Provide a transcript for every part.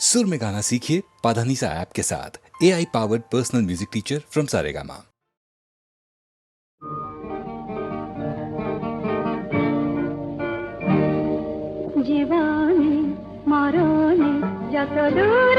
सुर में गाना सीखिए पाधानीसा ऐप के साथ। A I powered personal music teacher from Saregama Jiwani, मारोनी जत दूर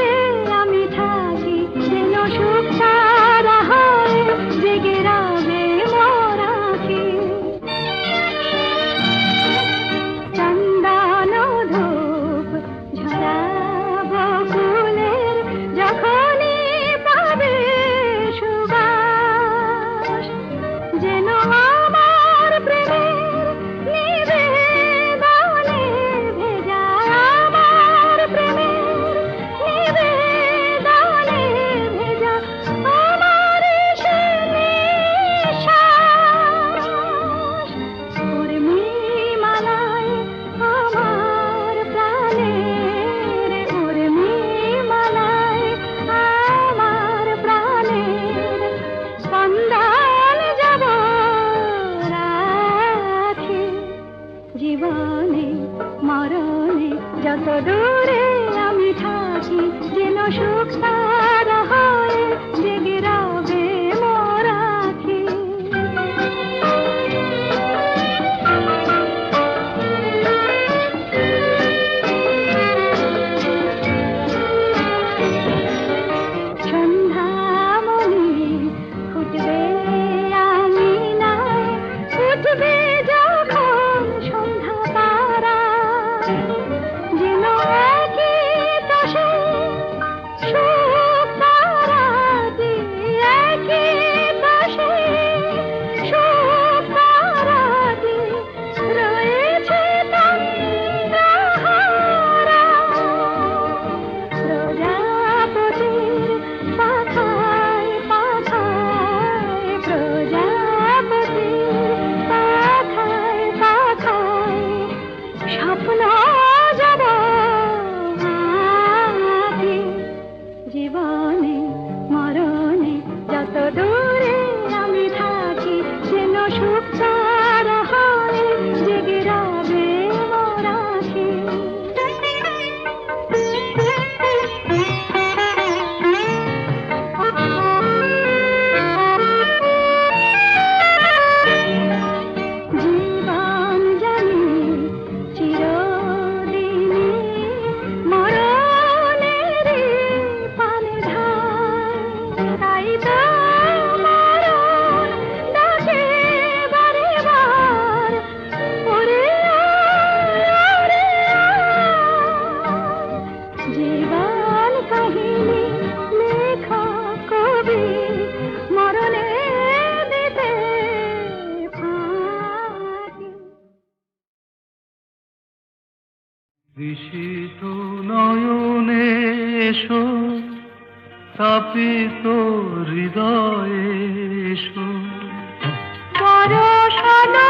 সরসনা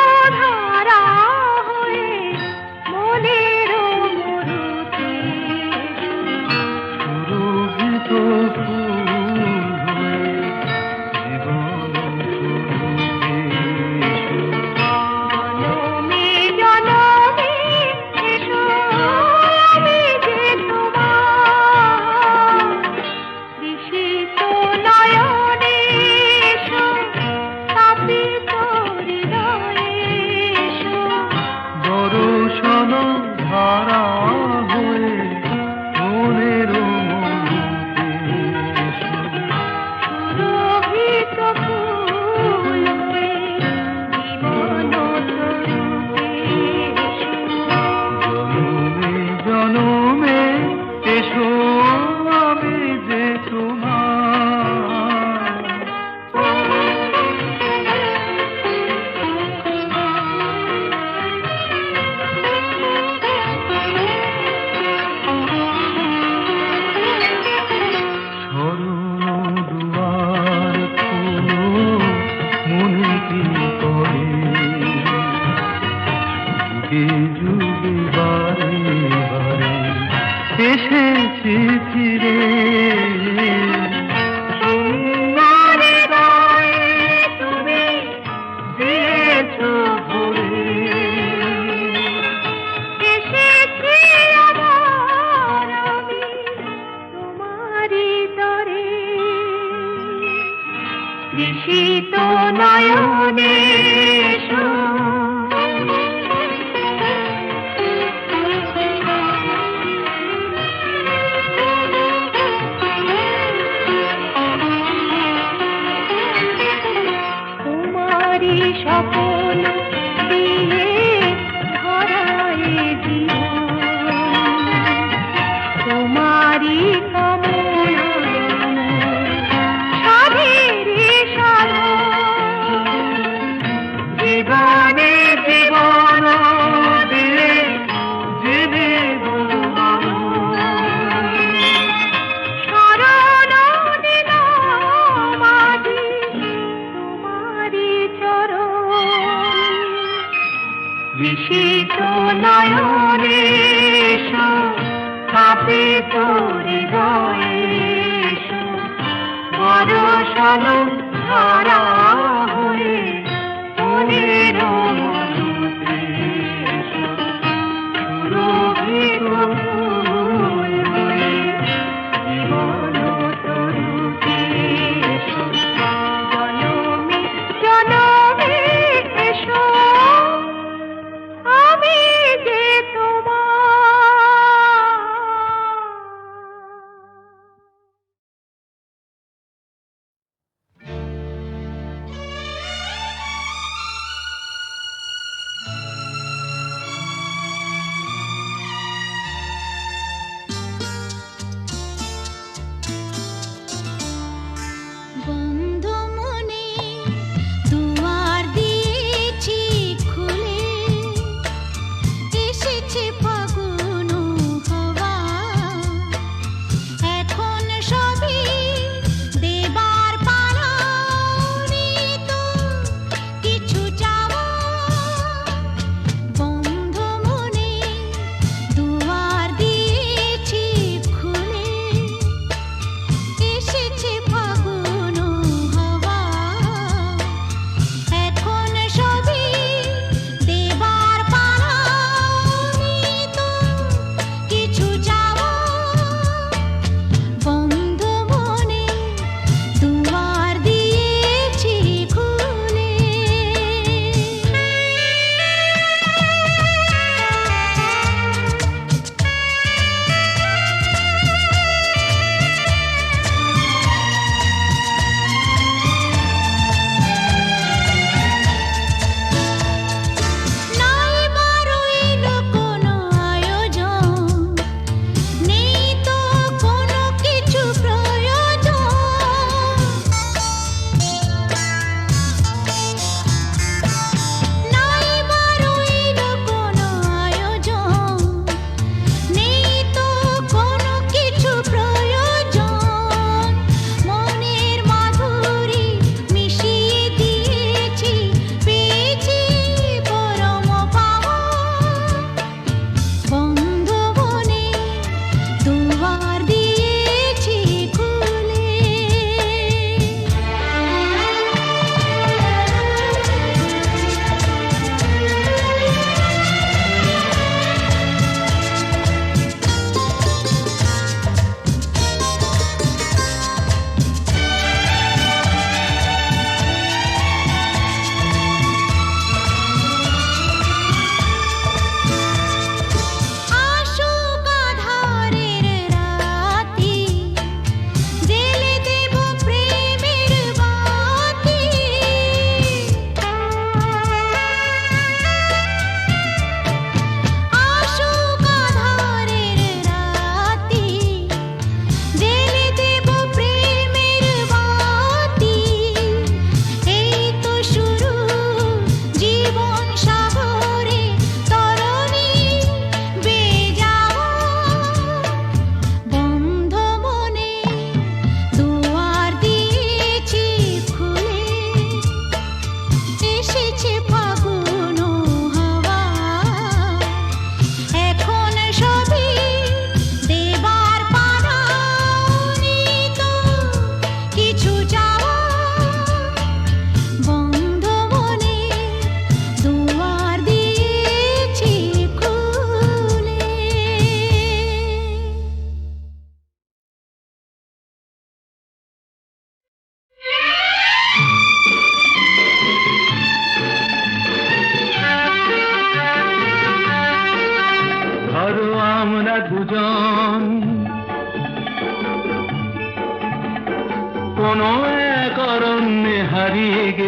তৃষিত নয়নে বিশিত নয়নে এসো কাপে তোর সনম ধারা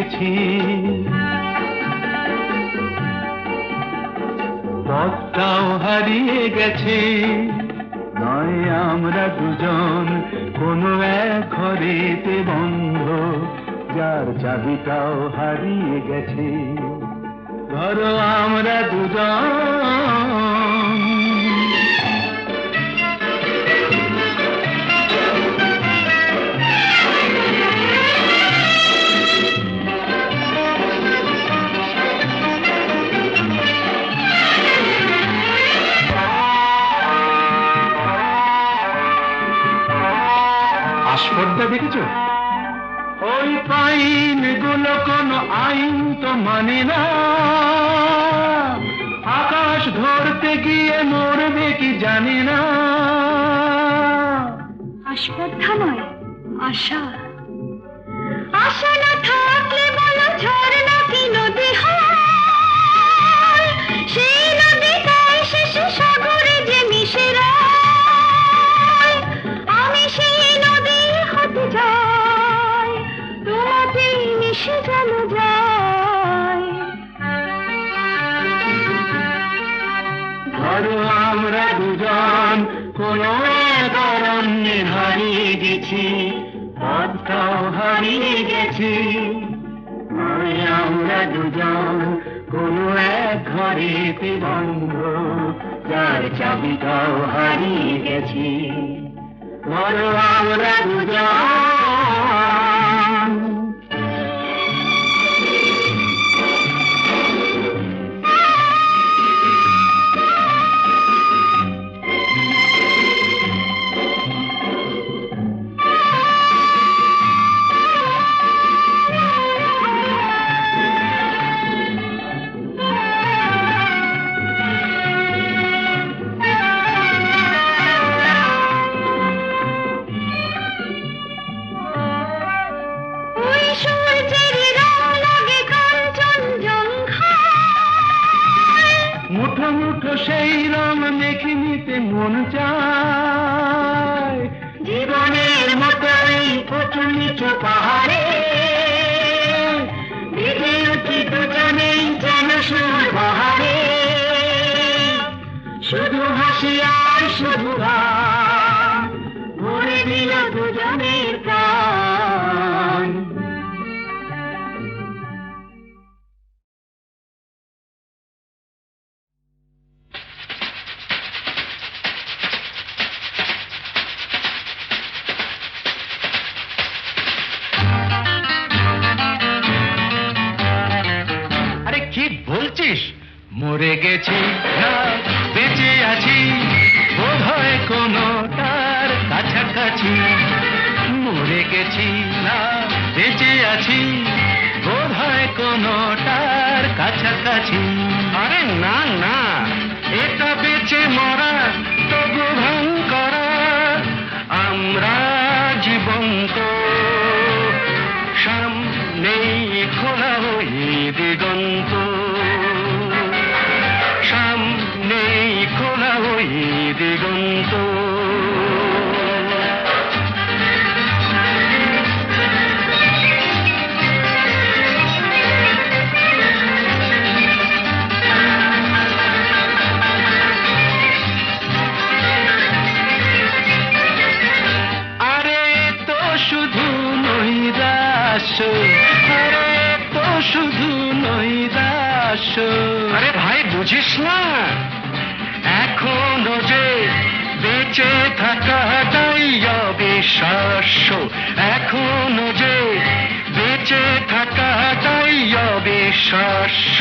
গেছি পথটাও হারিয়ে গেছে। নয় আমরা দুজন, কোনো এক ঘরেতে বন্ধ, যার চাবিটাও হারিয়ে গেছে। ধরো আমরা দুজন। আস্পর্ধা দেখেছ? ওই পাইনগুলো কোন আইন তো মানে না। আকাশ ধরতে গিয়ে মরবে কি জানে না। আশা। আশা না থাকলে বলো ঝর্ণা দুজন কোনো হারিয়ে গেছি পথটাও হারিয়ে গেছি। আমরা দুজন, কোনো এক ঘরেতে বন্ধ, যার চাবিটাও হারিয়ে গেছি। ধরো আমরা দুজন। মন চায় না বেঁচে আছি বোধ হয় কোনো তার কাছাকাছি। মরে গেছি না, বেঁচে আছি কোনো তার কাছাকাছি। আরে না না, এটা বেঁচে মরা তবু ভাঙ করা আমরা জীবন্ত সামনেই খোলা দিগন্ত। দিগন্ত আরে ভাই বুঝিস না এখনও যে বেঁচে থাকাটাই অবিশ্বাস্য। এখনও যে বেঁচে থাকাটাই অবিশ্বাস্য।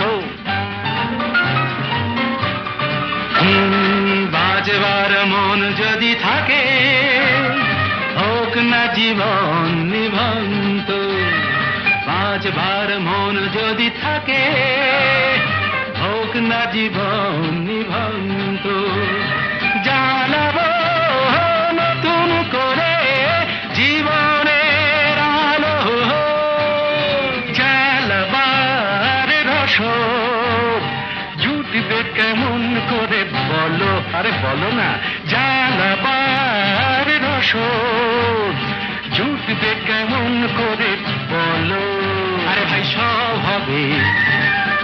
বাজবার মন যদি থাকে, হোক না জীবন নিভন্ত বাজবার মন যদি থাকে হোক না জীবন নিভন্ত জানাব নতুন করে জীবনের আলো রসদ জুটবে কেমন করে বলো আরে বলো না জ্বালাবার রসদ জুটবে কেমন করে বলো স্বভাবে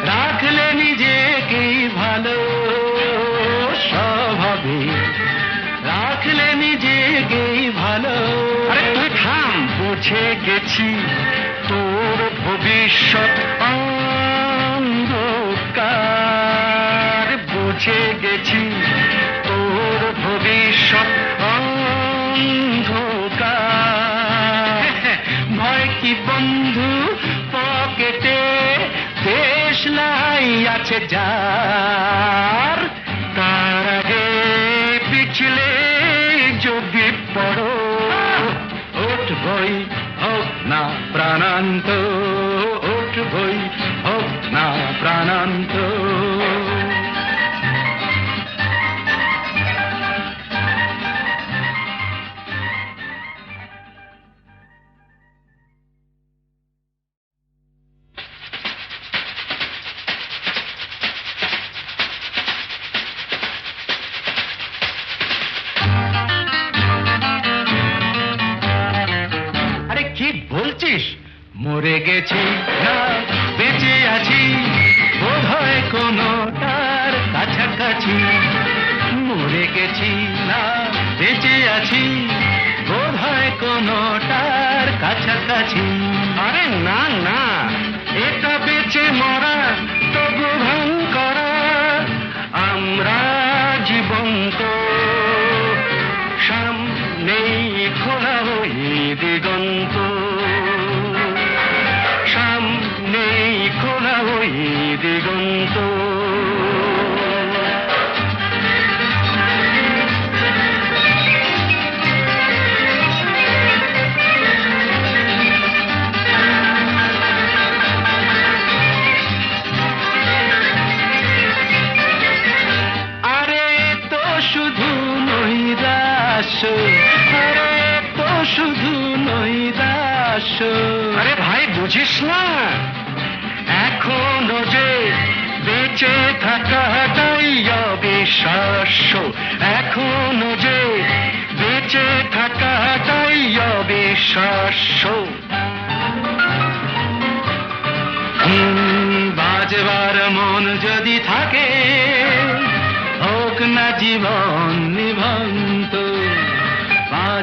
রাখলে নিজেকেই স্বভাবে রাখলে নিজেকেই ভালো। থাম, বুঝে গেছি তোর ভবিষ্যৎ অন্ধকার। বুঝে গেছি তোর ভবিষ্যৎ অন্ধকার। ভয় কি বন্ধু, পকেটে দেশ লাই আছে যার। পিছলে যদি পড়ো ওঠ বই হোক না প্রাণান্ত ওঠ বই হোক না প্রাণান্ত। তার শুধু নৈরাশ। আরে ভাই, বুঝিস না? এখনও যে বেঁচে থাকাটাই অবিশ্বাস্য। এখনও যে বেঁচে থাকাটাই অবিশ্বাস্য। বাজবার মন যদি থাকে, হোক না জীবন নিভন্ত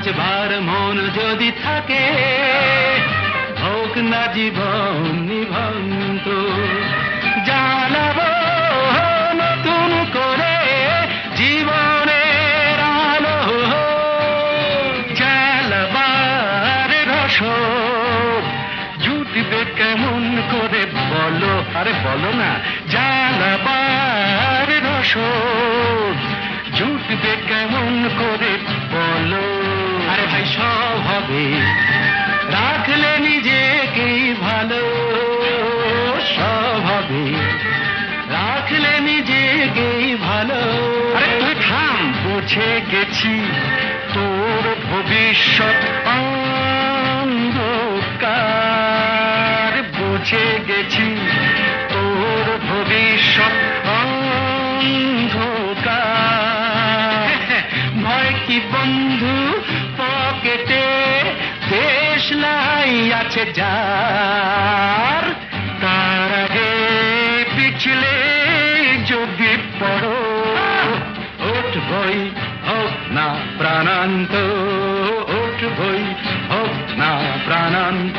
বাজবার মন যদি থাকে হোক না জীবন নিভন্ত জানাব নতুন করে জীবনের আলো। জ্বালবার রসদ জুটবে কেমন করে বলো? আরে বলো না জানাবার রসদ জুটবে কেমন করে বলো? ভাই, সব হবে। রাখলে নিজেকেই ভালো, সব হবে। রাখলে নিজেকেই ভালো। থাম। বুঝে গেছি তোর ভবিষ্যৎ অন্ধকার। বুঝে গেছি যার, তার আগে পিছলে যদি পড়ো ওঠ বই হোক না প্রাণান্ত ওঠ বই হোক না প্রাণান্ত।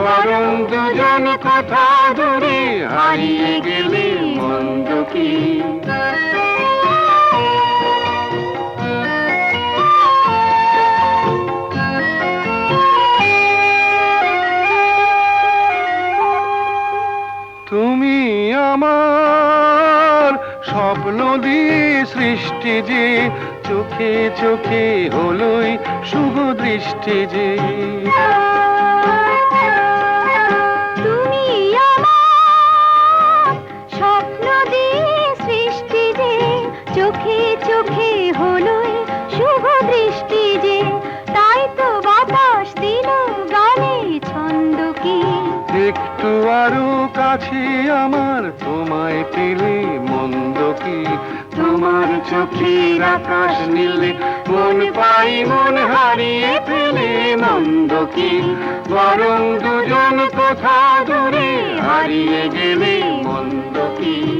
বরং দুজন কোথাও দূরে হারিয়ে গেলে মন্দ কি? তুমি আমার স্বপ্ন দিয়ে সৃষ্টি যে চোখে চোখে হলোই শুভ দৃষ্টি যে। আরও কাছে আমার তোমায় পেলে মন্দ কি? তোমার চোখের আকাশ নীলে মন পাই, মন হারিয়ে ফেলে মন্দ কি? বরং দুজন কোথা দূরে হারিয়ে গেলে মন্দ কি?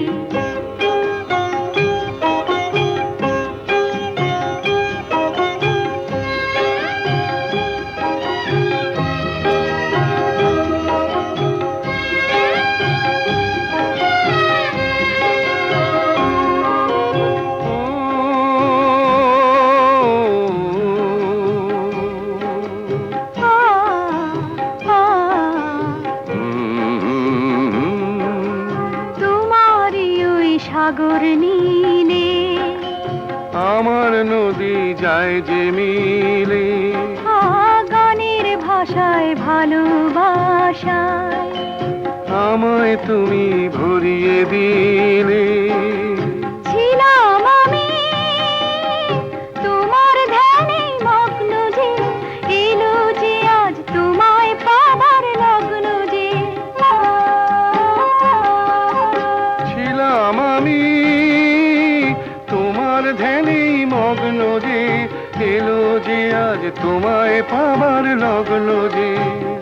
পাবার লগন যে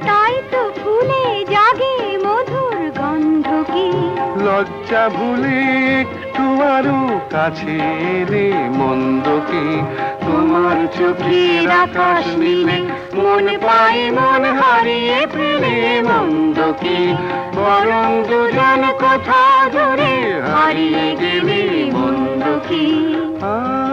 তাই তো ফুলে জাগে মধুর গন্ধ কি লজ্জা ভুলে একটু আরও কাছে এলে মন্দ কি তোমার চোখের আকাশ নীলে মন পাই মন হারিয়ে ফেলে মন্দ কি বরং দুজন কোথা দূরে হারিয়ে গেলে মন্দ কি আ